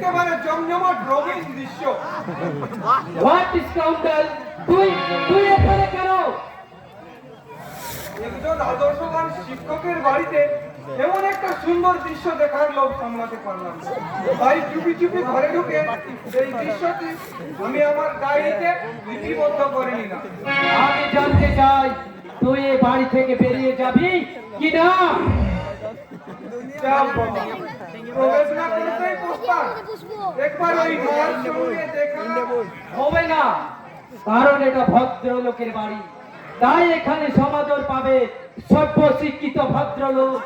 একেবারে জমজমাট রঙিন দৃশ্য। হোয়াট স্কাউন্ডাল তুই তুই এখানে কেন? একজন আদর্শবান শিক্ষকের বাড়িতে এমন একটা সুন্দর দৃশ্য দেখার লোভ সামলাতে পারলাম। তাই চুপি চুপি ঘরে ঢুকে এই দৃশ্যটি আমি আমার ডায়েরিতে লিপিবদ্ধ করে নিলাম। আমি জানতে চাই তুই এ বাড়ি থেকে বেরিয়ে যাবি কি না হবে না, কারণ এটা ভদ্রলোকের বাড়ি। তাই এখানে সমাদর পাবে সভ্য শিক্ষিত ভদ্রলোক।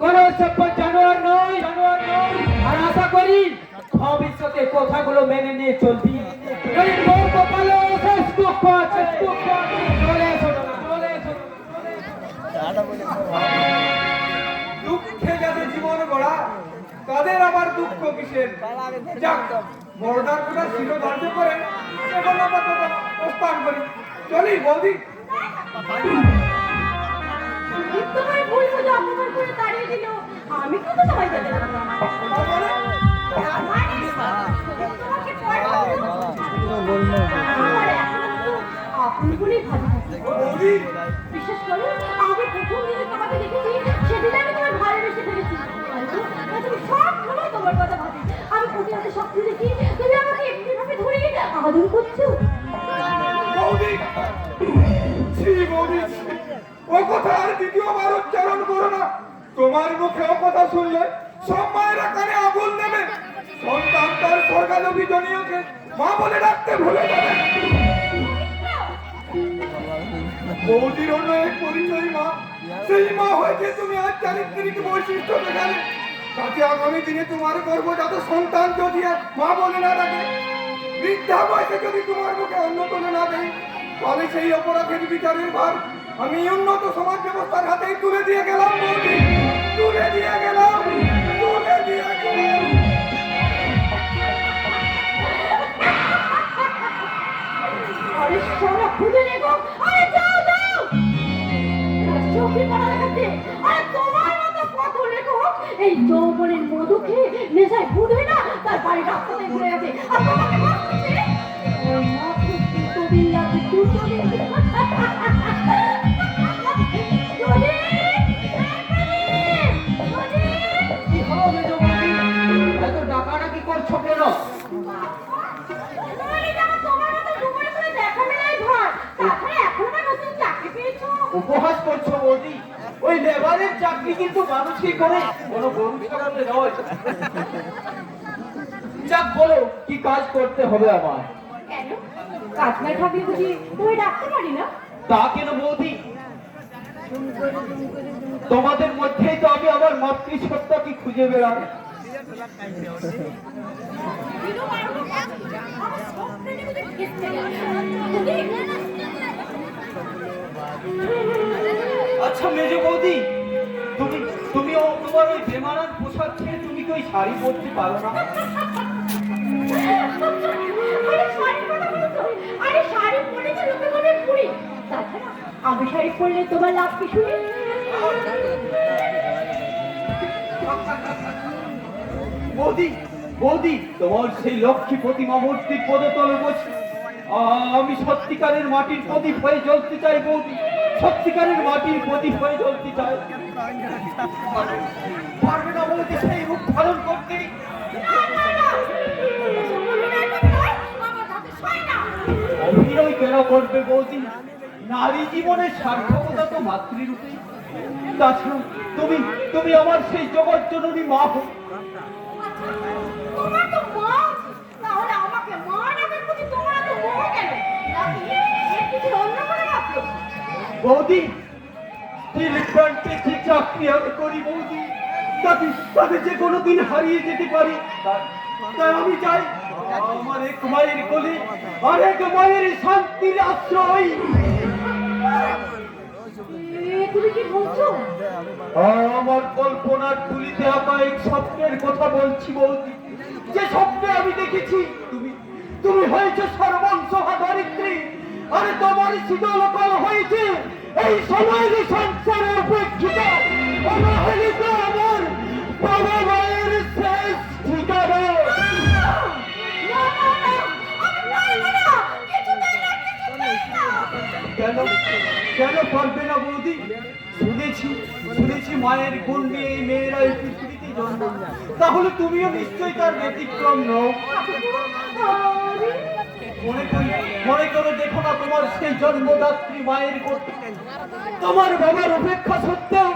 কোন সভ্য জানোয়ার নয় আর আশা করি ভবিষ্যতে কথাগুলো মেনে নিয়ে চলবি। চলে চলে চলে তাদের আবার দুঃখ কিসের? যাক বড়দার কথা ছিল ধার্য করে এখন আপাতত প্রস্থান করি। চলি বৌদি। আমি সবাই আমার। বৌদি। বিশেষ করে আমি প্রথম দিনে তোমাকে দেখেছি সেদিন আমি তোমার হয়তো আমি সব সময় তোমার কথা আর দ্বিতীয়বার উচ্চারণ করো না তোমার মুখে কথা শুনলে সব মায়েরা কানে আগুন দেবে সন্তান তার স্বর্গালোকী জনীয়কে মা বলে ডাকতে ভুলে যাবে বৌদির অন্য এক পরিচয় মা। সেই মা হয়েছে তুমি আজ চারিত্রিক বৈশিষ্ট্য দেখালে। তাতে আগামী দিনে তোমার গর্ব যাতে সন্তান যদি মা বলে না ডাকে, বৃদ্ধা বয়সে যদি তোমার মুখে অন্ন তুলে না দেয়, তাহলে সেই অপরাধের বিচারের ভার আমি উন্নত সমাজ ব্যবস্থার হাতেই তুলে দিয়ে গেলাম তুলে দিয়ে গেলাম, তুলে দিয়ে গেলাম। আরে সারা খুঁজে দেখো আরে যাও যাও। চোখে পড়া দেখাচ্ছে আরে তোমার মতো কত লেখক এই যৌবনের মধু খেয়ে নেশায় ভূত হয়ে না, তার বাড়ি রাস্তাতে ঘুরে আছে আর তোমাকে ভাবছে ওই দিন লাগে দুটো ওই লেবারের চাকরি কিন্তু মানুষ কি করে। কোনো গরু নয়। যাক বলো কি কাজ করতে হবে আমার কাজ না থাকলে বুঝি তুমি ডাকতে পারি না? তা কেন বৌদি? তোমাদের মধ্যেই তো আমি আমার মাতৃসত্তা কি খুঁজে বেড়াবো। আচ্ছা মেজো বৌদি তুমি তুমিও তোমার ওই পোশাক ছেড়ে তুমি কি ওই শাড়ি পরতে পারো না? আমি শাড়ি পরলে তোমার লাভ কি শুনি? বৌদি বৌদি তোমার সেই লক্ষ্মী প্রতিমা মূর্তির পদতলে বসে আমি সত্যিকারের মাটির প্রদীপ হয়ে জ্বলতে চাই, বৌদি। সত্যিকারের মাটির প্রদীপ হয়ে জ্বলতে চাই। পারবে না বৌদি, সেই রূপ ধারণ করতে। অভিনয় কেন করবে বৌদি? নারী জীবনের সার্থকতা তো মাতৃরূপে। তাছাড়া তুমি তুমি আমার সেই জগৎ জননী মা হো তোমার তো মা, তাহলে আমাকে মা ডাকার প্রতি তোমার এত মোহ কেন নাকি এর কিছু অন্য করে ভাবছ বৌদি যে চাকরি আমি করি বৌদি। তাতে তাতে যে কোনো দিন হারিয়ে যেতে পারি। তাই- আমি চাই আমার এক মায়ের কোলে, আর এক মায়ের শান্তির আশ্রয়। আমার কল্পনার তুলিতে আঁকা এক স্বপ্নের কথা বলছি বৌদি। যে স্বপ্নে আমি দেখেছি, তুমি তুমি হয়েছে সর্বংসহা ধরিত্রী আরে তোমার শীতল কল হয়েছে এই সমাজ সংসারের উপেক্ষিত অবহেলিত আমার বাবা মায়ের শেষ কেন কেন পারবে না বৌদি শুনেছি শুনেছি মায়ের গুণ নিয়ে এই মেয়েরা এই পৃথিবীতে জন্ম তাহলে তুমিও নিশ্চয়ই তার ব্যতিক্রম নও মনে করি দেখো না তোমার সেই জন্মদাত্রী মায়ের তোমার বাবার উপেক্ষা সত্ত্বেও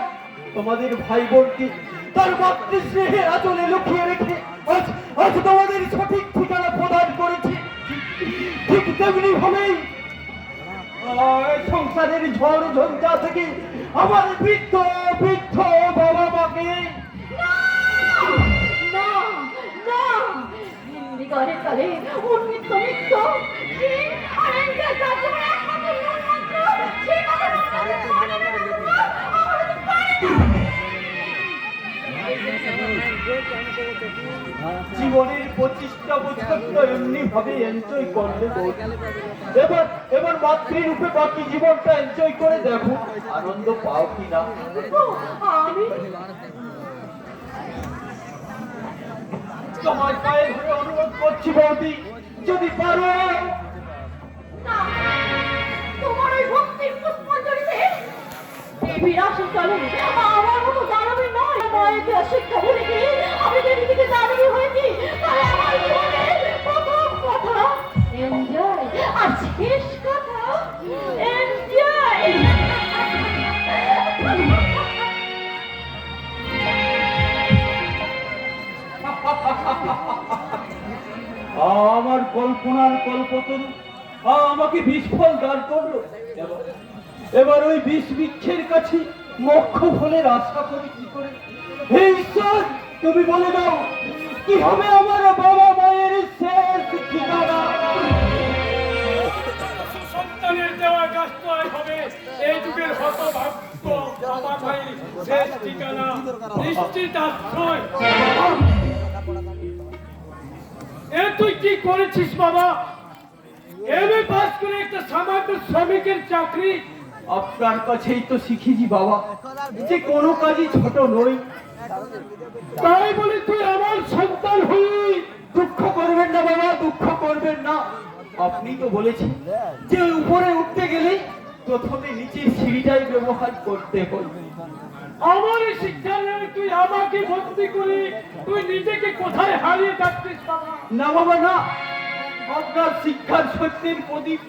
তোমাদের ভাই বোনকে তার মাতৃস্নেহের আচলে লুকিয়ে রেখে আজ আজ তোমাদের সঠিক ঠিকানা প্রদান করেছে। ঠিক তেমনি ভাবেই সংসারের ঝড় ঝঞ্ঝা থেকে আমার বৃদ্ধ বৃদ্ধ বাবা মাকে আমাদের তো পারে না জীবনের পঁচিশটা বছর তো এমনি ভাবে এনজয় করলে। এবার এবার মাতৃরূপে বাকি জীবনটা এনজয় করে দেখো। আনন্দ পাও কিনা? আমি তোমার পায়ে ধরে অনুরোধ করছি বৌদি। যদি পারো। তোমার ওই ভক্তির পুষ্পাঞ্জলিতে দেবীর আশীর্বাদে আমার মতো দানবী নয়। মায়ের শিক্ষা ভুলে গিয়ে আমি দেবী থেকে দানবী হয়েছি তাই আমার জীবনে প্রথম কথা। এনজয়। আর শেষ কল্পনার কল্পতরু আমাকে বিস্ফল দাঁড় করল এবার- ওই বিষ বৃক্ষের কাছে মোক্ষ ফলের আশা করি কি করে? হে ঈশ্বর, তুমি বলে দাও, কি হবে আমার বাবা মায়ের শেষ ঠিকানা? সন্তানের দেওয়া গাছটাই হবে। এই যুগের হতভাগ্য বাবা ভাইয়ের শেষ ঠিকানা। নিশ্চিত আশ্রয় করেছিস বাবা? এমএ পাস করে একটা সামান্য শ্রমিকের চাকরি। আপনার কাছেই তো শিখেছি বাবা। যে কোনো কাজই ছোট নই তাই বলে তুই আমার সন্তান হই দুঃখ করবেন না বাবা দুঃখ করবেন না। আপনি তো বলেছেন যে উপরে উঠতে গেলে প্রথমে নিচে সিঁড়িটাই ব্যবহার করতে হয়। আমার এই শিক্ষা নিয়ে তুই আমাকে ভক্তি করি তুই নিজেকে কোথায় হারিয়ে যাচ্ছিস বাবা? না বাবা না। আপনার শিক্ষার সত্যের প্রদীপ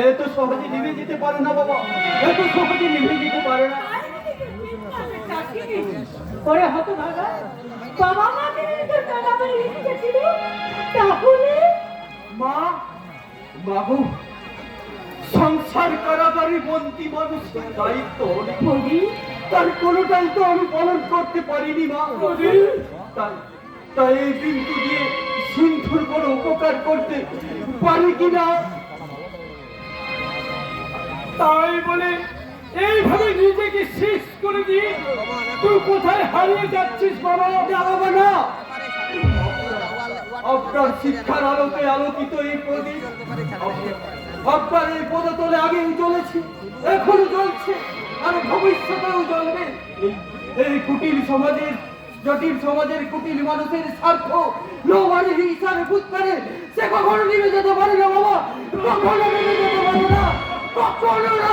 এত সহজে নিভে যেতে পারে না বাবা। এত সহজে নিভে যেতে পারে না। পরে হতো ভাগা বাবা মাকে নিজের টাকা করে লিখেছিল তাহলে? মা বাবু সংসার কারাগারে বন্দি মানুষের দায়িত্ব তার কোনোটাই তো আমি পালন করতে পারিনি মা। তাই তাই এই বিন্দু দিয়ে সিন্ধুর কোনো উপকার করতে পারি কিনা তাই বলে এইভাবে নিজেকে শেষ করে দিয়ে তুই কোথায় হারিয়ে যাচ্ছিস বাবা? বাবা না। আপনার শিক্ষার আলোকে আলোকিত এই প্রদীপ আপনার এই পদতলে আগেও জ্বলেছে, এখনও জ্বলছে, আর ভবিষ্যতেও চলবে এই- কুটিল সমাজের, জটিল সমাজের কুটিল মানুষের স্বার্থ লোমারি হিংসার ফুৎকারে সে কখনো নেমে যেতে পারে না বাবা, কখনো নেমে যেতে পারে না, কখনো না।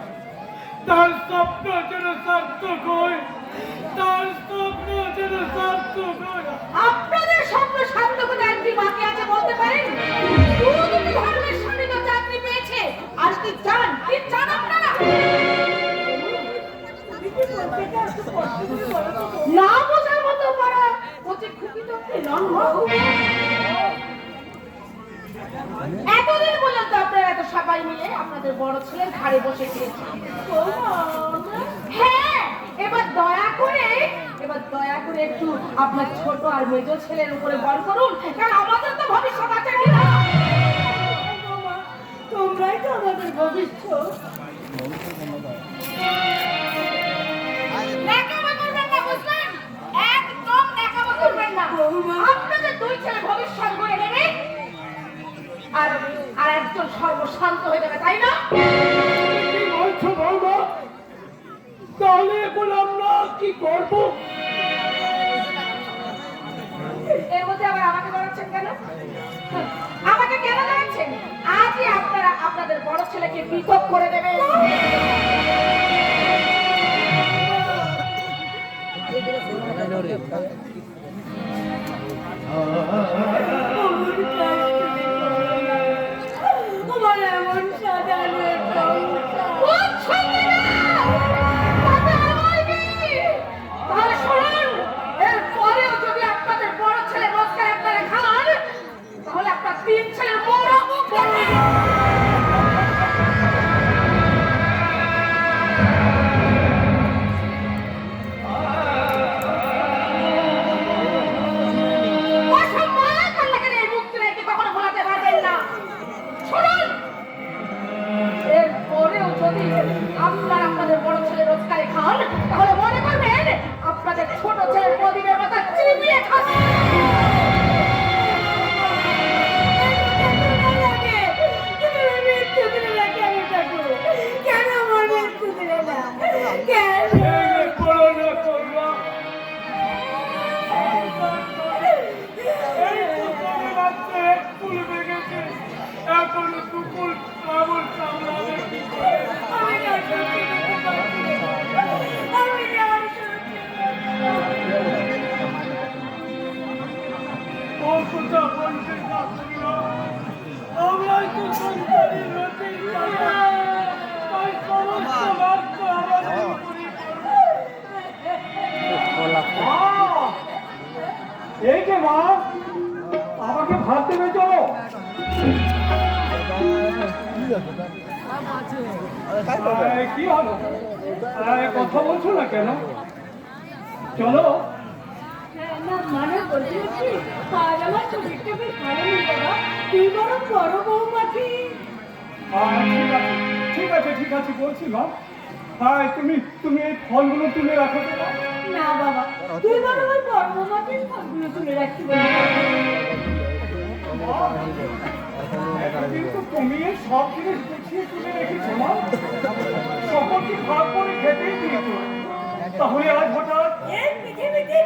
তার স্বপ্ন যেন সার্থক হয়। তার স্বপ্ন যেন সার্থক হয়। আপনাদের স্বপ্ন সার্থক আর বাকি আছে বলতে পারেন? দুটি চাকরি পেয়েছে। আর চান? কি চান আপনারা? না বোঝার মতো পারা। ওতে খুবই তো এতদিন পর্যন্ত আপনারা এত সবাই মিলে আপনাদের বড় ছেলের ঘাড়ে বসে খেয়েছেন হ্যাঁ এবার দয়া করে, এবার দয়া করে একটু আপনার ছোট আর মেজ ছেলের উপরে বল করুন, কারণ আমাদের তো ভবিষ্যৎ আছে না? তোমরাই তো আমাদের ভবিষ্যৎ। ছেলেকে পৃথক করে দেবেন আমার কি কথা বলছো না কেন চলো তুই ঠিক আছে ঠিক আছে বলছি মা হ্যাঁ তুমি তুমি এই ফলগুলো তুলে রাখো না বাবা তুই ফলগুলো তুলে রাখছি কিন্তু তুমি সব জিনিস গুছিয়ে তুলে রেখেছো করে তাহলে আজ হঠাৎ এক পৃথিবীতে